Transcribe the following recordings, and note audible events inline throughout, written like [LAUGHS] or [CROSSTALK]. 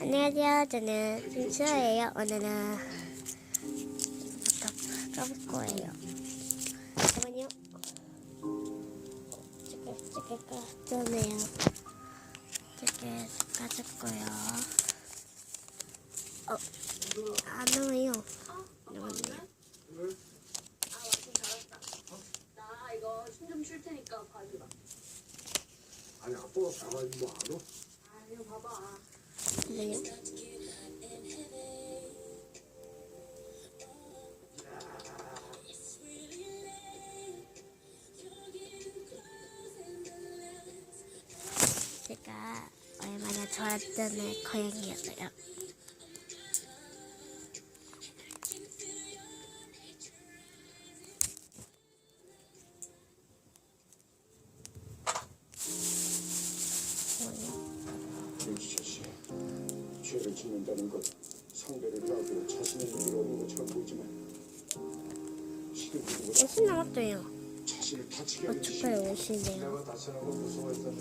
안녕하세요. 저는 김수아예요. 오늘은 부터 까볼 거예요. 잠깐만요. 저게 저게 까잖아요. 저게 까줄 거요. 어, 안 나와요. 나왔네요. 나 이거 숨좀쉴 테니까 봐주라. 아니 아빠가 가가지고 뭐 알아? 아 이거 봐봐. 잠깐만요. 제가 얼마나 좋아했던 고양이였어요. 윤지철 씨, 죄를 짓는다는 것 상대를 따고 자신의 일을 얻는 것처럼 보이지만 실은 그보다 50 남았어요. 자신을 다치게 하는 짓이 어떡해, 50이네요. 내가 다치는 걸 무서워했다면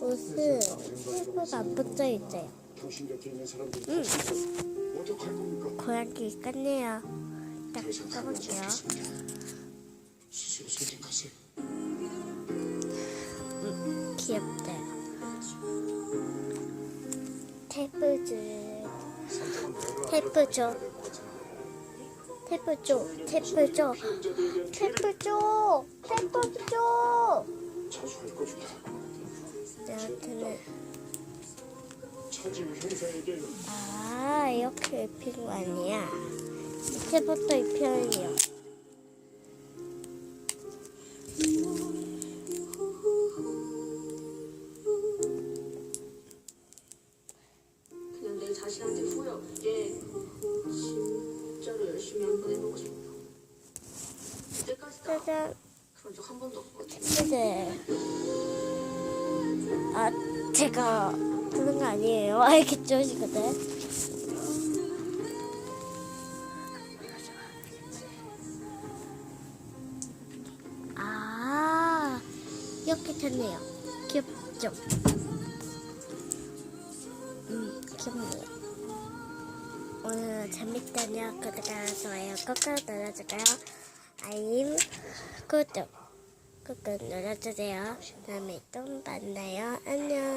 옷은 피부가 안 붙어 있어요. 당신 곁에 있는 사람들이 다치면 어떡할 겁니까? 고양이 끝내요. 딱 더 이상. 잡겠습니다. 스스로 선택하세요. 귀엽다. 줘. 자주 할 것이다. 나한테는 차지우 형사에게 아 이렇게 입힌 거 아니야. 밑에부터 입혀요. 자신한테 후회 없게 진짜로 열심히 한번 해보고 싶어. 이때까지 나 짜잔. 그런 적 한 번도 없거든. 네. 아, 제가 부른 거 아니에요. [LAUGHS] 알겠죠, 지금은? 아, 이렇게 됐네요. 귀엽죠? 음, 귀엽네요. 오늘 재밌다면 구독과 좋아요 꾹꾹 눌러주고요. 알림, 구독. 꾹꾹 눌러주세요. 다음에 또 만나요. 안녕.